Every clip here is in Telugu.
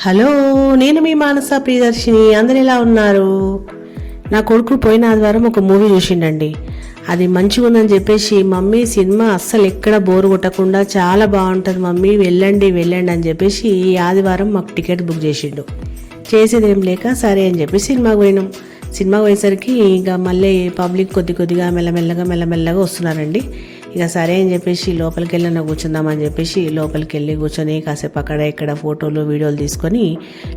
హలో నేను మీ మానస ప్రియదర్శిని. అందరు ఎలా ఉన్నారు? నా కొడుకు పోయిన ఆదివారం ఒక మూవీ చూసిండండి. అది మంచిగా ఉందని చెప్పేసి మమ్మీ సినిమా అస్సలు ఎక్కడ బోర్ కొట్టకుండా చాలా బాగుంటుంది మమ్మీ వెళ్ళండి వెళ్ళండి అని చెప్పేసి ఈ ఆదివారం మాకు టికెట్ బుక్ చేసిండు. చేసేది ఏం లేక సరే అని చెప్పి సినిమాకి పోయినాం. సినిమాకి పోయేసరికి ఇంకా మళ్ళీ పబ్లిక్ కొద్ది కొద్దిగా మెల్లమెల్లగా మెల్లమెల్లగా వస్తున్నారండి. ఇక సరే అని చెప్పేసి లోపలికి వెళ్ళిన కూర్చుందామని చెప్పేసి లోపలికి వెళ్ళి కూర్చొని కాసేపు అక్కడ ఇక్కడ ఫోటోలు వీడియోలు తీసుకొని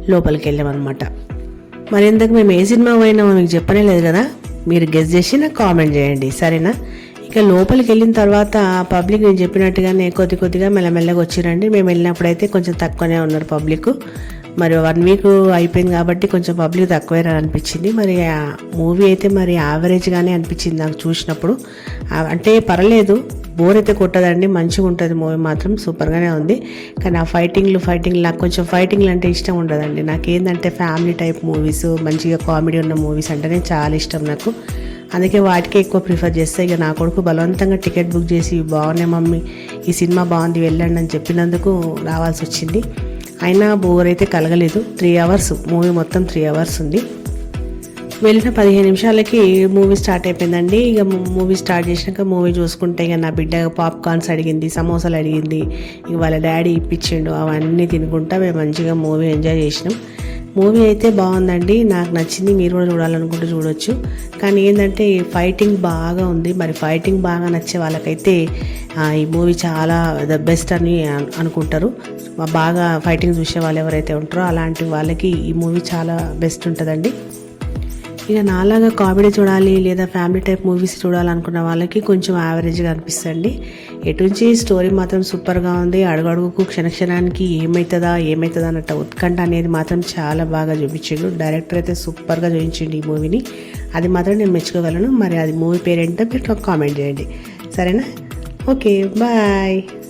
లోపలికి వెళ్ళామన్నమాట మరి ఇంతకు మేము ఏ సినిమా పోయినామో మీకు చెప్పనే లేదు కదా? మీరు గెస్ చేసి నాకు కామెంట్ చేయండి సరేనా? ఇక లోపలికి వెళ్ళిన తర్వాత పబ్లిక్ నేను చెప్పినట్టుగానే కొద్ది కొద్దిగా మెల్లమెల్లగా వచ్చిరండి. మేము వెళ్ళినప్పుడైతే కొంచెం తక్కువనే ఉన్నారు పబ్లిక్ మరి వన్ వీక్ అయిపోయింది కాబట్టి కొంచెం పబ్లిక్ తక్కువైనా అనిపించింది. మరి మూవీ అయితే మరి యావరేజ్గానే అనిపించింది నాకు చూసినప్పుడు. అంటే పర్లేదు బోర్ అయితే కొట్టదండి మంచిగా ఉంటుంది మూవీ మాత్రం సూపర్గానే ఉంది. కానీ ఆ ఫైటింగ్లు ఫైటింగ్లు నాకు కొంచెం ఫైటింగ్లు అంటే ఇష్టం ఉండదండి. నాకు ఏంటంటే ఫ్యామిలీ టైప్ మూవీస్ మంచిగా కామెడీ ఉన్న మూవీస్ అంటేనే చాలా ఇష్టం నాకు. అందుకే వాటికే ఎక్కువ ప్రిఫర్ చేస్తే. ఇక నా కొడుకు బలవంతంగా టికెట్ బుక్ చేసి బాగున్నాయి మమ్మీ ఈ సినిమా బాగుంది వెళ్ళండి అని చెప్పినందుకు రావాల్సి వచ్చింది. అయినా బోర్ అయితే కలగలేదు. త్రీ అవర్స్ మూవీ మొత్తం త్రీ అవర్స్ ఉంది. వెళ్ళిన పదిహేను నిమిషాలకి మూవీ స్టార్ట్ అయిపోయిందండి. ఇక మూవీ స్టార్ట్ చేసినాక మూవీ చూసుకుంటే ఇక నా బిడ్డ పాప్కార్న్స్ అడిగింది సమోసాలు అడిగింది. ఇక వాళ్ళ డాడీ ఇప్పించిండు అవన్నీ తినుకుంటా మేము మంచిగా మూవీ ఎంజాయ్ చేసినాం. మూవీ అయితే బాగుందండి. నాకు నచ్చింది మీరు కూడా చూడాలనుకుంటే చూడొచ్చు. కానీ ఏంటంటే ఫైటింగ్ బాగా ఉంది. మరి ఫైటింగ్ బాగా నచ్చే వాళ్ళకైతే ఈ మూవీ చాలా ద బెస్ట్ అని అనుకుంటారు. బాగా ఫైటింగ్ చూసే వాళ్ళు ఎవరైతే ఉంటారో అలాంటి వాళ్ళకి ఈ మూవీ చాలా బెస్ట్ ఉంటుందండి. ఇక నాలాగా కామెడీ చూడాలి లేదా ఫ్యామిలీ టైప్ మూవీస్ చూడాలనుకున్న వాళ్ళకి కొంచెం యావరేజ్గా అనిపిస్తుంది ఎటుంచి స్టోరీ మాత్రం సూపర్గా ఉంది. అడుగడుగుకు క్షణక్షణానికి ఏమవుతుందా ఏమవుతుందా అన్నట్టు ఉత్కంఠ అనేది మాత్రం చాలా బాగా చూపించిండు. డైరెక్టర్ అయితే సూపర్గా చూపించిండు ఈ మూవీని. అది మాత్రం నేను మెచ్చుకోగలను. మరి అది మూవీ పేరేంటో మీరు కామెంట్ చేయండి. సరేనా? Okay, bye.